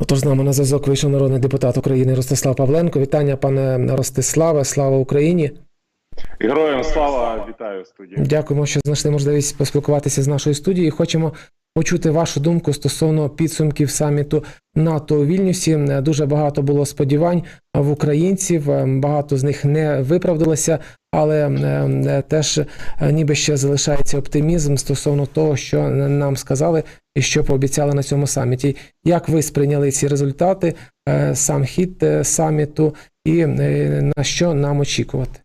Отож, з нами на зв'язок вийшов народний депутат України Ростислав Павленко. Вітання, пане Ростиславе, слава Україні. Героям слава вітаю студію. Дякуємо, що знайшли можливість поспілкуватися з нашою студією. Хочемо почути вашу думку стосовно підсумків саміту НАТО у Вільнюсі. Дуже багато було сподівань в українців, багато з них не виправдалося, але е, теж е, ніби ще залишається оптимізм стосовно того, що нам сказали і що пообіцяли на цьому саміті. Як ви сприйняли ці результати, е, сам хід е, саміту, і е, на що нам очікувати?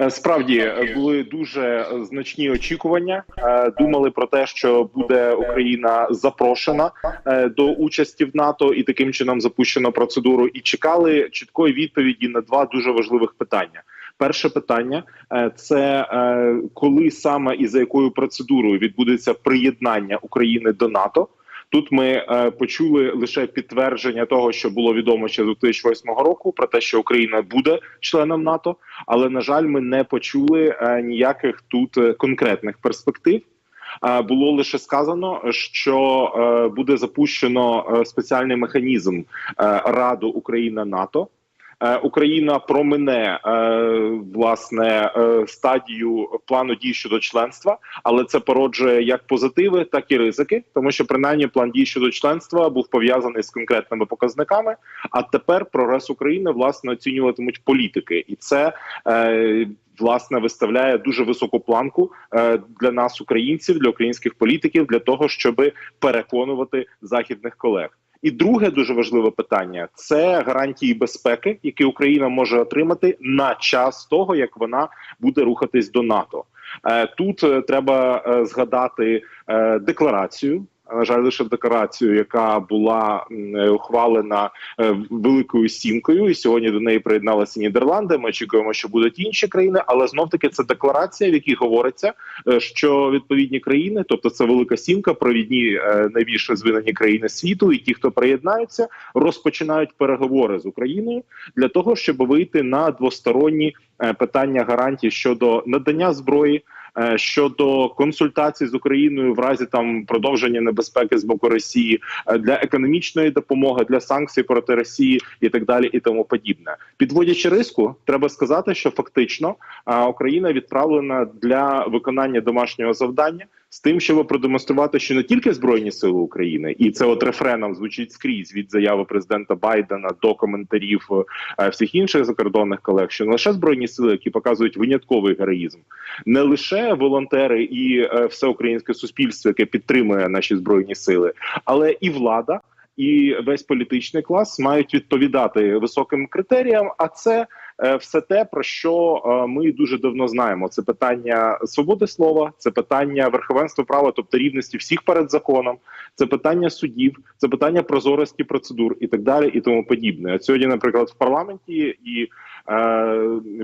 Е, Справді е, були дуже е, значні очікування. Е, Думали про те, що буде Україна запрошена е, до участі в НАТО, і таким чином запущено процедуру. І чекали чіткої відповіді на два дуже важливих питання. Перше питання е, це е, коли саме і за якою процедурою відбудеться приєднання України до НАТО. Тут ми е, почули лише підтвердження того, що було відомо ще з 2008 року, про те, що Україна буде членом НАТО. Але на жаль, ми не почули е, ніяких тут е, конкретних перспектив. Е, Було лише сказано, що е, буде запущено спеціальний механізм е, Раду Україна НАТО. Е, Україна промине е, власне е, стадію плану дій щодо членства, але це породжує як позитиви, так і ризики, тому що принаймні план дій щодо членства був пов'язаний з конкретними показниками. А тепер прогрес України власне оцінюватимуть політики, і це власне виставляє дуже високу планку для нас, українців, для українських політиків, для того, щоб переконувати західних колег. І друге дуже важливе питання це гарантії безпеки, які Україна може отримати на час того, як вона буде рухатись до НАТО. Е, Тут е, треба е, згадати декларацію. На жаль, лише декларацію, яка була е, ухвалена е, великою сімкою, і сьогодні до неї приєдналися Нідерланди. Ми очікуємо, що будуть інші країни, але знов таки це декларація, в якій говориться, е, що відповідні країни, тобто це велика сімка, провідні найбільш розвинені країни світу, і ті, хто приєднаються, розпочинають переговори з Україною для того, щоб вийти на двосторонні питання гарантій щодо надання зброї. Е, Щодо консультацій з Україною в разі там продовження небезпеки з боку Росії е, для економічної допомоги, для санкцій проти Росії і так далі, і тому подібне, підводячи риску, треба сказати, що фактично Україна відправлена для виконання домашнього завдання з тим, щоб продемонструвати, що не тільки збройні сили України, і це от рефреном звучить скрізь від заяви президента Байдена до коментарів е, всіх інших закордонних колег, що не лише збройні сили, які показують винятковий героїзм, не лише волонтери і е, все українське суспільство, яке підтримує наші збройні сили, але і влада. І весь політичний клас мають відповідати високим критеріям. А це все те, про що е, ми дуже давно знаємо. Це питання свободи слова, це питання верховенства права, тобто рівності всіх перед законом, це питання судів, це питання прозорості процедур і так далі, і тому подібне. От сьогодні, наприклад, в парламенті і е,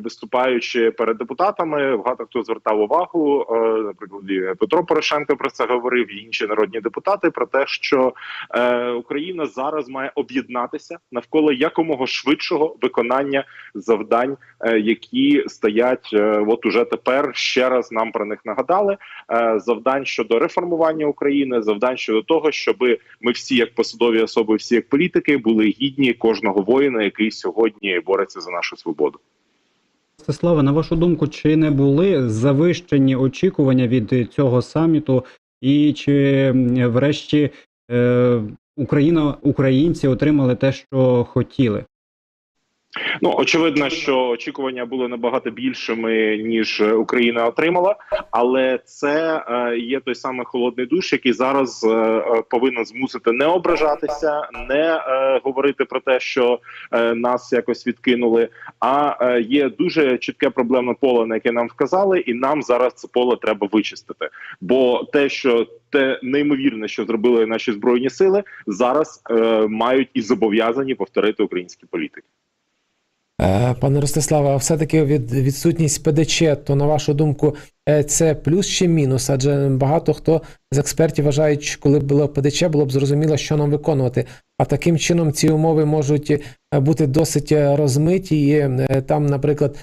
виступаючи перед депутатами, багато хто звертав увагу. Е, наприклад, Петро Порошенко про це говорив, і інші народні депутати про те, що е, Україна зараз має об'єднатися навколо якомога швидшого виконання завдань, е, які стоять е, от уже тепер. Ще раз нам про них нагадали. Е, завдань щодо реформування України, завдань щодо того, щоб ми всі, як посадові особи, всі як політики, були гідні кожного воїна, який сьогодні бореться за нашу свободу. Ростиславе, на вашу думку, чи не були завищені очікування від цього саміту, і чи врешті е, Україна, українці отримали те, що хотіли? Ну очевидно, що очікування були набагато більшими ніж е, Україна отримала, але це е, є той самий холодний душ, який зараз е, повинен змусити не ображатися, не говорити про те, що нас якось відкинули. А є дуже чітке проблемне поле, на яке нам вказали, і нам зараз це поле треба вичистити. Бо те, що те неймовірне, що зробили наші збройні сили, зараз мають і зобов'язані повторити українські політики. Е, Пане Ростиславе, все-таки від відсутність ПДЧ, то на вашу думку, е, це плюс чи мінус? Адже багато хто з експертів вважають, що коли б було ПДЧ, було б зрозуміло, що нам виконувати. А таким чином ці умови можуть е, бути досить розмиті. І там, наприклад,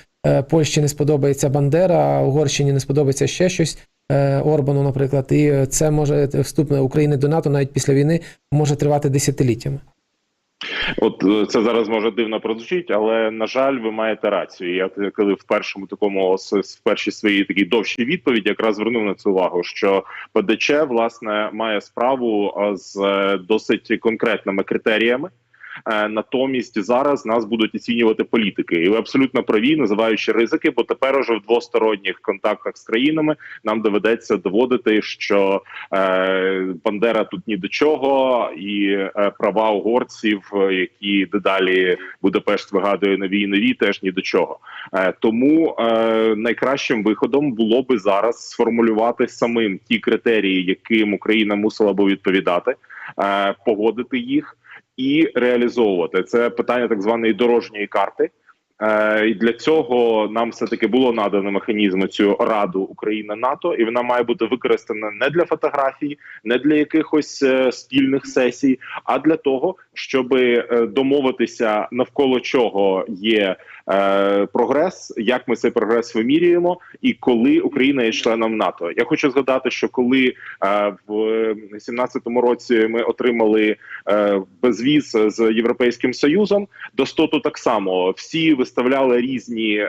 Польщі не сподобається Бандера, а Угорщині не сподобається ще щось. Орбану, наприклад, і це може вступ України до НАТО навіть після війни може тривати десятиліттями. От е, це зараз може дивно прозвучить, але на жаль, ви маєте рацію. Я коли в першому такому в першій своїй такій довшій відповіді якраз звернув на це увагу, що ПДЧ власне має справу е, з е, досить конкретними критеріями. Е, Натомість зараз нас будуть оцінювати політики, і ви абсолютно праві, називаючи ризики, бо тепер уже в двосторонніх контактах з країнами нам доведеться доводити, що е, Бандера тут ні до чого, і е, права угорців, які дедалі Будапешт вигадує нові і нові, теж ні до чого. Е, тому е, найкращим виходом було би зараз сформулювати самим ті критерії, яким Україна мусила би відповідати, е, погодити їх і реалізовувати. Це питання так званої дорожньої карти. Е, і для цього нам все таки було надано механізми цю раду Україна НАТО, і вона має бути використана не для фотографій, не для якихось е, спільних сесій, а для того, щоб домовитися навколо чого є е, прогрес, як ми цей прогрес вимірюємо, і коли Україна є членом НАТО. Я хочу згадати, що коли е, в 2017 році ми отримали е, безвіз з Європейським Союзом, до стоту так само всі виставляли різні.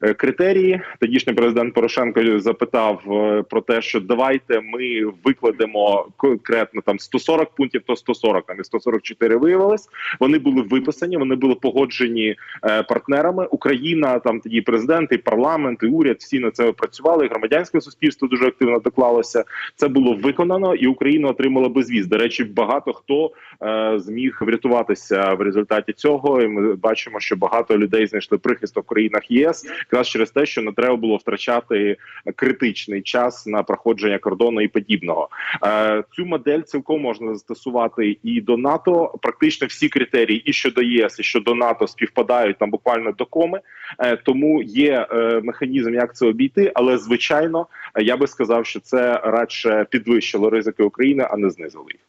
Критерії тодішній президент Порошенко запитав е, про те, що давайте ми викладемо конкретно там 140 пунктів, то 140, там і 144 виявилось. Вони були виписані, вони були погоджені е, партнерами. Україна там тоді президент, і парламент, і уряд всі на це працювали. Громадянське суспільство дуже активно доклалося. Це було виконано, і Україна отримала безвіз. До речі, багато хто е, зміг врятуватися в результаті цього. І ми бачимо, що багато людей знайшли прихисток в країнах ЄС, якраз через те, що не треба було втрачати критичний час на проходження кордону і подібного. Е, цю модель цілком можна застосувати і до НАТО. Практично всі критерії і щодо ЄС, і щодо НАТО співпадають там буквально до коми. Е, тому є е, механізм, як це обійти. Але звичайно, я би сказав, що це радше підвищило ризики України, а не знизило їх.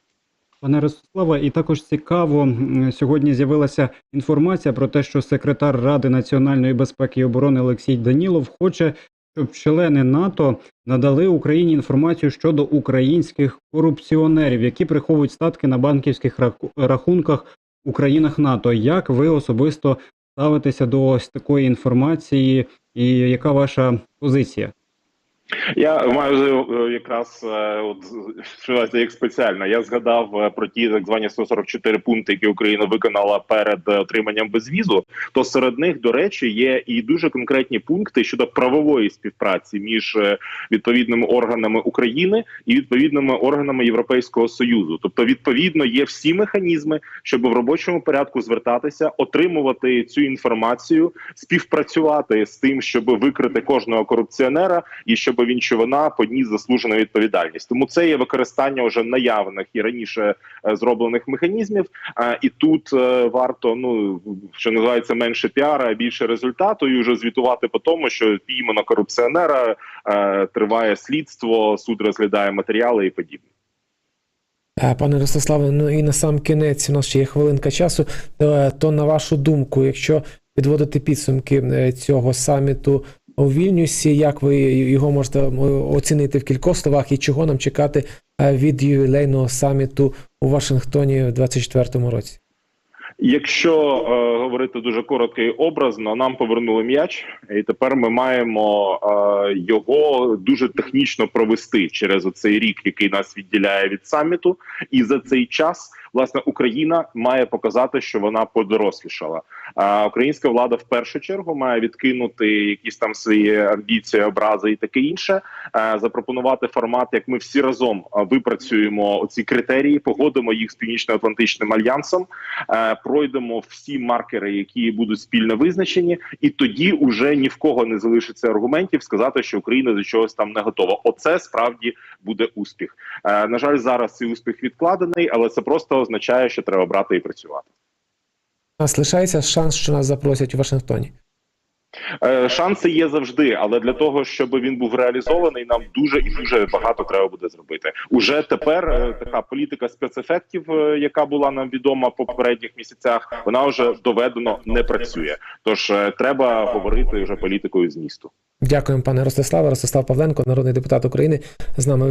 Пане Ростиславе, і також цікаво сьогодні з'явилася інформація про те, що секретар Ради національної безпеки і оборони Олексій Данілов хоче, щоб члени НАТО надали Україні інформацію щодо українських корупціонерів, які приховують статки на банківських рахунках у країнах НАТО. Як ви особисто ставитеся до ось такої інформації, і яка ваша позиція? Я маю е, якраз е, от що як спеціально. Я згадав е, про ті так звані 144 пункти, які Україна виконала перед отриманням безвізу. То серед них, до речі, є і дуже конкретні пункти щодо правової співпраці між відповідними органами України і відповідними органами Європейського союзу. Тобто, відповідно, є всі механізми, щоб в робочому порядку звертатися, отримувати цю інформацію, співпрацювати з тим, щоб викрити кожного корупціонера і щоб він чи поніс заслужену відповідальність. Тому це є використання вже наявних і раніше е, зроблених механізмів. Е, і тут е, варто ну що називається менше піара, а більше результату, і вже звітувати по тому, що піймано корупціонера, триває слідство, суд розглядає матеріали і подібне. Пане Ростиславе, ну і на сам кінець у нас ще є хвилинка часу. То, на вашу думку, якщо підводити підсумки цього саміту у Вільнюсі, як ви його можете оцінити в кількох словах і чого нам чекати е, від ювілейного саміту у Вашингтоні в 2024 році? Якщо е, говорити дуже коротко і образно, нам повернули м'яч, і тепер ми маємо е, його дуже технічно провести через оцей рік, який нас відділяє від саміту. І за цей час власне Україна має показати, що вона подорослішала. А українська влада в першу чергу має відкинути якісь там свої амбіції, образи і таке інше. е, Запропонувати формат, як ми всі разом е, випрацюємо оці критерії, погодимо їх з північно-атлантичним альянсом. е, Пройдемо всі маркери, які будуть спільно визначені, і тоді уже ні в кого не залишиться аргументів сказати, що Україна до чогось там не готова. Оце справді буде успіх. Е, На жаль, зараз цей успіх відкладений, але це просто означає, що треба брати і працювати. У нас лишається шанс, що нас запросять у Вашингтоні. Е, Шанси є завжди, але для того, щоб він був реалізований, нам дуже і дуже багато треба буде зробити. Уже тепер е, така політика спецефектів, е, яка була нам відома в попередніх місяцях, вона вже доведено не працює. Тож треба говорити вже політикою змісту. Дякуємо, пане Ростиславе. Ростислав Павленко, народний депутат України, з нами.